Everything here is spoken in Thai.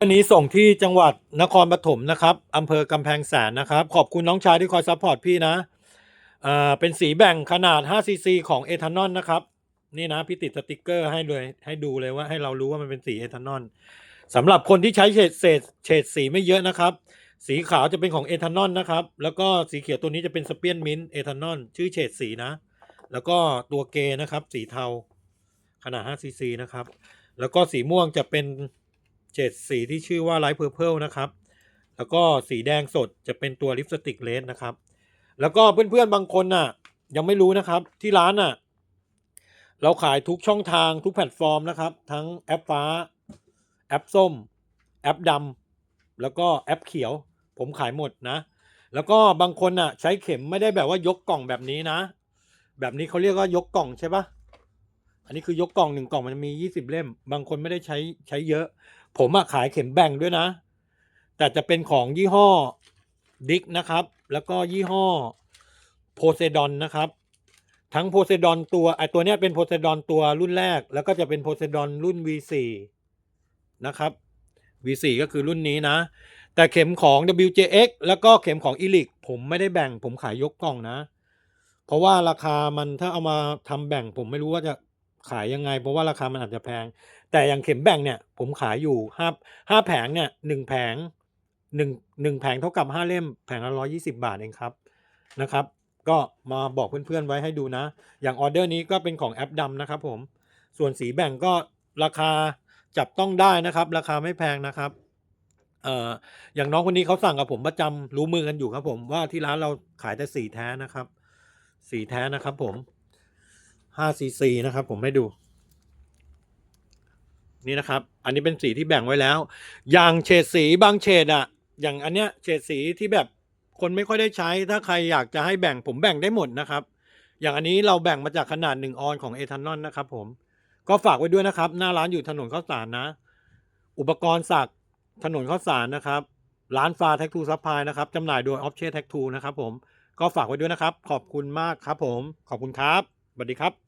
วันนี้ส่งที่จังหวัดนครปฐมนะครับอำเภอกำแพงแสนนะครับ ขอบคุณน้องชายที่คอยซัพพอร์ตพี่นะอ่าเป็นสีแบ่งขนาด5ซีซีของเอทานอลนะครับ นี่นะพี่ติดสติกเกอร์ให้เลยให้ดูเลยว่าให้เรารู้ว่ามันเป็นสีเอทานอลสำหรับคนที่ใช้เฉดเศษเฉดสีไม่เยอะนะครับ สีขาวจะเป็นของเอทานอลนะครับ แล้วก็สีเขียวตัวนี้จะเป็นสเปียนมินเอทานอลชื่อเฉดสีนะ แล้วก็ตัวเกนะครับ สีเทาขนาด5ซีซีนะครับ แล้วก็สีม่วงจะเป็น เฉดสีที่ชื่อว่าไลท์เพอร์เพลนะครับ แล้วก็สีแดงสดจะเป็นตัวลิปสติกเลสนะครับ แล้วก็เพื่อนๆบางคนน่ะ ยังไม่รู้นะครับที่ร้านน่ะ เราขายทุกช่องทางทุกแพลตฟอร์มนะครับ ทั้งแอปฟ้า แอปส้ม แอปดำแล้วก็แอปเขียว ผมขายหมดนะ แล้วก็บางคนน่ะ ใช้เข็มไม่ได้แบบว่ายกกล่องแบบนี้นะ แบบนี้เขาเรียกว่ายกกล่องใช่ปะอันนี้คือยกกล่องหนึ่งกล่องมันจะมียี่สิบเล่ม บางคนไม่ได้ใช้ใช้เยอะ ผมอะขายเข็มแบ่งด้วยนะ แต่จะเป็นของยี่ห้อดิกนะครับ แล้วก็ยี่ห้อโพเซดอนนะครับ ทั้งโพเซดอนตัวไอตัวเนี้ยเป็นโพเซดอนตัวรุ่นแรก แล้วก็จะเป็นโพเซดอนรุ่น V4 นะครับ V4 ก็คือรุ่นนี้นะ แต่เข็มของ WJX แล้วก็เข็มของ e l i x ผมไม่ได้แบ่งผมขายยกกล่องนะ เพราะว่าราคามันถ้าเอามาทำแบ่งผมไม่รู้ว่าจะ ขายยังไง เพราะว่าราคามันอาจจะแพง แต่อย่างเข็มแบ่งเนี่ย ผมขายอยู่ห้าห้าแผงเนี่ยหนึ่งแผงหนึ่งหนึ่งแผงเท่ากับห้าเล่มแผงละร้อยี่สิบาทเองครับนะครับ ก็มาบอกเพื่อนๆไว้ให้ดูนะ อย่างออเดอร์นี้ก็เป็นของแอปดำนะครับผมส่วนสีแบ่งก็ราคาจับต้องได้นะครับ ราคาไม่แพงนะครับเอ่ออย่างน้องคนนี้เขาสั่งกับผมประจำรู้มือกันอยู่ครับผมว่าที่ร้านเราขายแต่สีแท้นะครับ สีแท้นะครับผม 5ซีซีนะครับ ผมให้ดู นี่นะครับ อันนี้เป็นสีที่แบ่งไว้แล้ว อย่างเฉดสีบางเฉดอะอย่างอันเนี้ยเฉดสีที่แบบคนไม่ค่อยได้ใช้ ถ้าใครอยากจะให้แบ่งผมแบ่งได้หมดนะครับ อย่างอันนี้เราแบ่งมาจากขนาดหนึ่งออนของเอทานอลนะครับผมก็ฝากไว้ด้วยนะครับ หน้าร้านอยู่ถนนข้าวสารนะ อุปกรณ์สักถนนข้าวสารนะครับ ร้านฟาแท็กทูซัพพลายนะครับจำหน่ายโดยออฟเช t แท็กทูนะครับผมก็ฝากไว้ด้วยนะครับ ขอบคุณมากครับผม ขอบคุณครับสวัสดีครับ